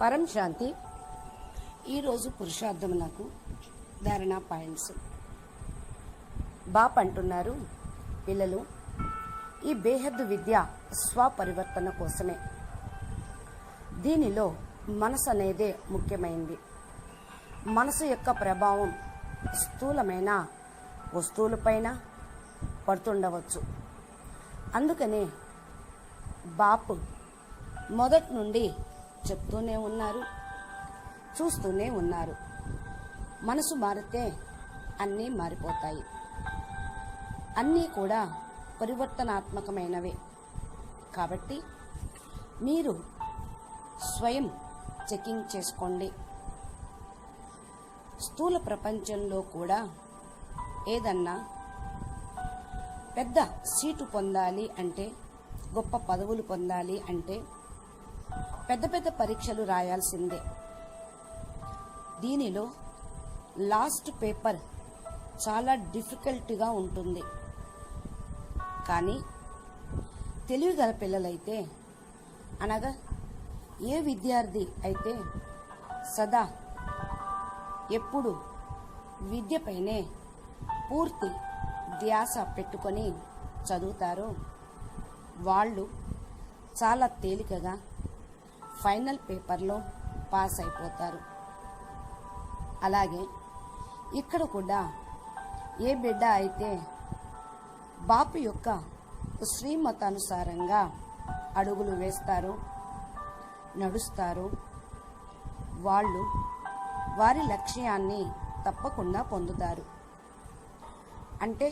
పరం శాంతి. ఈరోజు పురుషార్థమునకు ధారణ పాయింట్స్. బాప్ అంటున్నారు పిల్లలు ఈ బేహద్దు విద్య స్వపరివర్తన కోసమే. దీనిలో మనసు అనేదే ముఖ్యమైంది. మనసు యొక్క ప్రభావం స్థూలమైన వస్తువులపైన పడుతుండవచ్చు. అందుకనే బాపు మొదటి నుండి చెప్తూనే ఉన్నారు చూస్తూనే ఉన్నారు. మనసు మారితే అన్నీ మారిపోతాయి. అన్నీ కూడా పరివర్తనాత్మకమైనవే. కాబట్టి మీరు స్వయం చెకింగ్ చేసుకోండి. స్థూల ప్రపంచంలో కూడా ఏదన్నా పెద్ద సీటు పొందాలి అంటే గొప్ప పదవులు పొందాలి అంటే పెద్ద పెద్ద పరీక్షలు రాయాల్సిందే. దీనిలో లాస్ట్ పేపర్ చాలా డిఫికల్ట్గా ఉంటుంది. కానీ తెలివిగల పిల్లలైతే అనగా ఏ విద్యార్థి అయితే సదా ఎప్పుడు విద్యపైనే పూర్తి ధ్యాస పెట్టుకొని చదువుతారో వాళ్ళు చాలా తేలికగా ఫైనల్ పేపర్లో పాస్ అయిపోతారు. అలాగే ఇక్కడ కూడా ఏ బిడ్డ అయితే బాపు యొక్క శ్రీమతానుసారంగా అడుగులు వేస్తారు నడుస్తారు వాళ్ళు వారి లక్ష్యాన్ని తప్పకుండా పొందుతారు. అంటే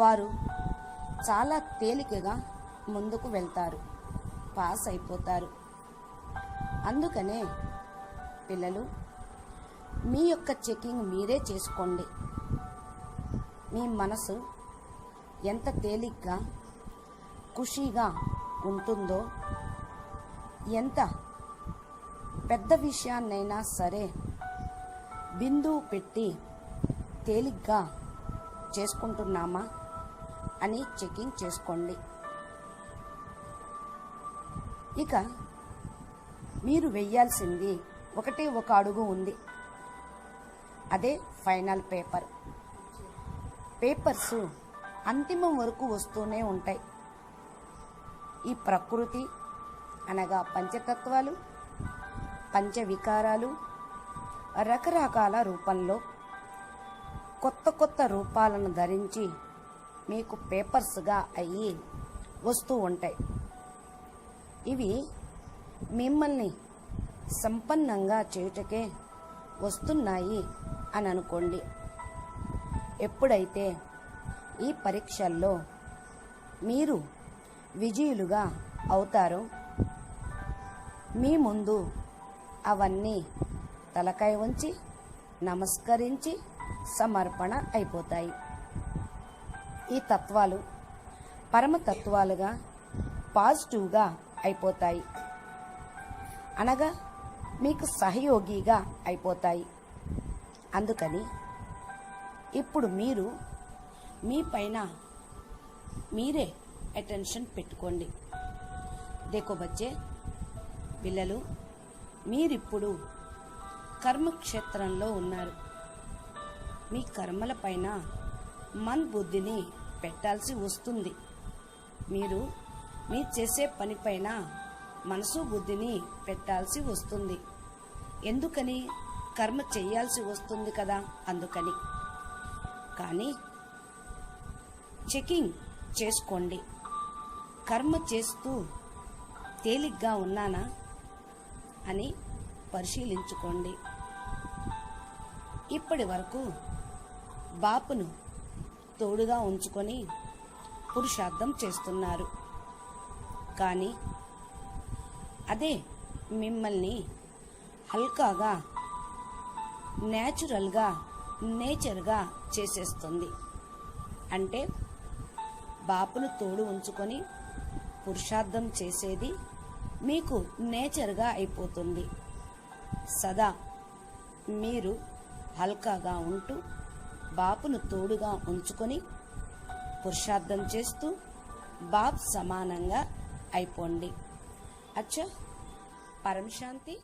వారు చాలా తేలికగా ముందుకు వెళ్తారు పాస్ అయిపోతారు. అందుకనే పిల్లలు మీ యొక్క చెకింగ్ మీరే చేసుకోండి. మీ మనసు ఎంత తేలిగ్గా ఖుషీగా ఉంటుందో ఎంత పెద్ద విషయాన్నైనా సరే బిందువు పెట్టి తేలిగ్గా చేసుకుంటున్నామా అని చెకింగ్ చేసుకోండి. ఇక మీరు వెయ్యాల్సింది ఒకటే ఒక అడుగు ఉంది. అదే ఫైనల్ పేపర్. పేపర్స్ అంతిమం వరకు వస్తూనే ఉంటాయి. ఈ ప్రకృతి అనగా పంచతత్వాలు పంచవికారాలు రకరకాల రూపంలో కొత్త కొత్త రూపాలను ధరించి మీకు పేపర్స్గా అయ్యి వస్తూ ఉంటాయి. ఇవి మిమ్మల్ని సంపన్నంగా చేయుటకే వస్తున్నాయి అని అనుకోండి ఎప్పుడైతే ఈ పరీక్షల్లో మీరు విజయులుగా అవుతారో మీ ముందు అవన్నీ తలకాయ ఉంచి నమస్కరించి సమర్పణ అయిపోతాయి. ఈ తత్వాలు పరమతత్వాలుగా పాజిటివ్గా అయిపోతాయి. అనగా మీకు సహయోగిగా అయిపోతాయి. అందుకని ఇప్పుడు మీరు మీ పైన మీరే అటెన్షన్ పెట్టుకోండి. దేకోబచ్చే పిల్లలు మీరిప్పుడు కర్మక్షేత్రంలో ఉన్నారు. మీ కర్మల పైన మన్ బుద్ధిని పెట్టాల్సి వస్తుంది. మీరు మీ చేసే పనిపైన మనసు బుద్ధిని పెట్టాల్సి వస్తుంది. ఎందుకని? కర్మ చేయాల్సి వస్తుంది కదా అందుకని. కానీ చెకింగ్ చేసుకోండి. కర్మ చేస్తూ తేలిగ్గా ఉన్నానా అని పరిశీలించుకోండి. ఇప్పటి వరకు బాపును తోడుగా ఉంచుకొని పురుషార్థం చేస్తున్నారు. కానీ అదే మిమ్మల్ని హల్కాగా న్యాచురల్గా నేచర్గా చేసేస్తుంది. అంటే బాపును తోడు ఉంచుకొని పురుషార్థం చేసేది మీకు నేచర్గా అయిపోతుంది. సదా మీరు హల్కాగా ఉంటూ బాపును తోడుగా ఉంచుకొని పురుషార్థం చేస్తూ బాబ్ సమానంగా అయిపోండి. అచ్చ పరం శాంతి